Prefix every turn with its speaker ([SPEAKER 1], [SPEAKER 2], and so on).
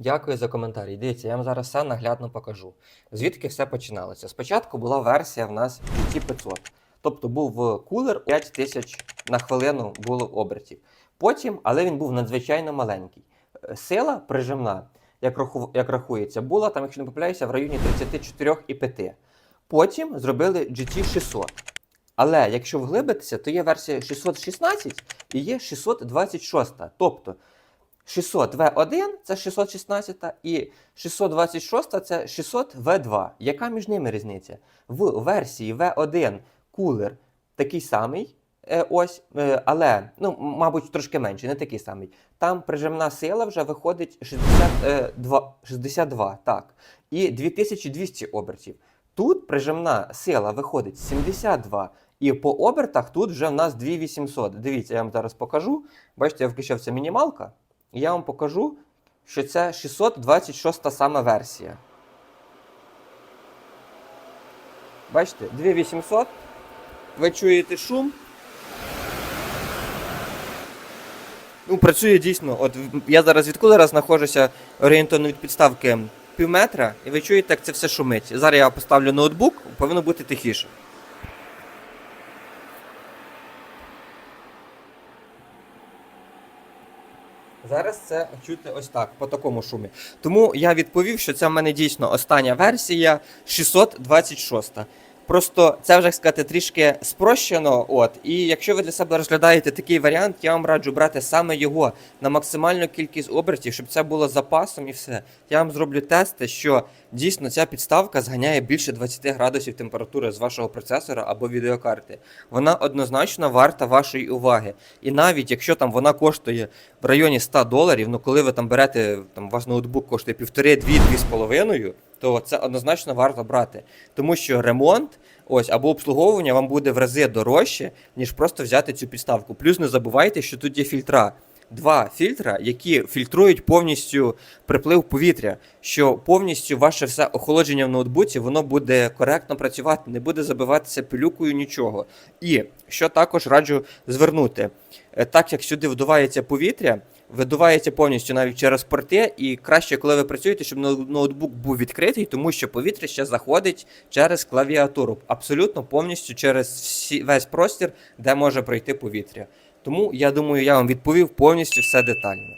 [SPEAKER 1] Дякую за коментарі. Дивіться, я вам зараз все наглядно покажу. Звідки все починалося? Спочатку була версія в нас GT500. Тобто був кулер 5 тисяч на хвилину було обертів. Потім, але він був надзвичайно маленький. Е, Сила прижимна, як, раху, як рахується, була там, якщо не помиляюся, в районі 34,5. Потім зробили GT600. Але якщо вглибитися, то є версія 616 і є 626. Тобто 600 V1 це 616 і 626 це 600 V2. Яка між ними різниця? В версії V1 кулер такий самий. е, Ось, е, але, ну, мабуть, трошки менший, не такий самий. Там прижимна сила вже виходить 62, 62 так, і 2200 обертів. Тут прижимна сила виходить 72, і по обертах тут вже в нас 2800. Дивіться, я вам зараз покажу. Бачите, я включив це мінімалка. І я вам покажу, що це 626 саме версія. Бачите, 2800. Ви чуєте шум. Ну, працює дійсно. От я зараз від кулера знаходжуся орієнтовно від підставки пів метра, і ви чуєте, як це все шумить. Зараз я поставлю ноутбук, повинно бути тихіше. Зараз це чути ось так, по такому шумі. Тому я відповів, що це в мене дійсно остання версія 626. Просто це вже як сказати трішки спрощено. От, і якщо ви для себе розглядаєте такий варіант, я вам раджу брати саме його на максимальну кількість обертів, щоб це було запасом і все. Я вам зроблю тести, що дійсно ця підставка зганяє більше 20 градусів температури з вашого процесора або відеокарти. Вона однозначно варта вашої уваги. І навіть якщо там вона коштує в районі 100 доларів, ну коли ви там берете, там ваш ноутбук коштує півтори, дві, дві з половиною, то це однозначно варто брати. Тому що ремонт ось або обслуговування вам буде в рази дорожче, ніж просто взяти цю підставку. Плюс не забувайте, що тут є фільтра. Два фільтра, які фільтрують повністю приплив повітря, що повністю ваше все охолодження в ноутбуці воно буде коректно працювати, не буде забиватися пилюкою нічого. І що також раджу звернути, Е, так як сюди вдувається повітря, видувається повністю навіть через порти, і краще, коли ви працюєте, щоб ноутбук був відкритий, тому що повітря ще заходить через клавіатуру, абсолютно повністю через всі, весь простір, де може пройти повітря. Тому я думаю, я вам відповів повністю все детально.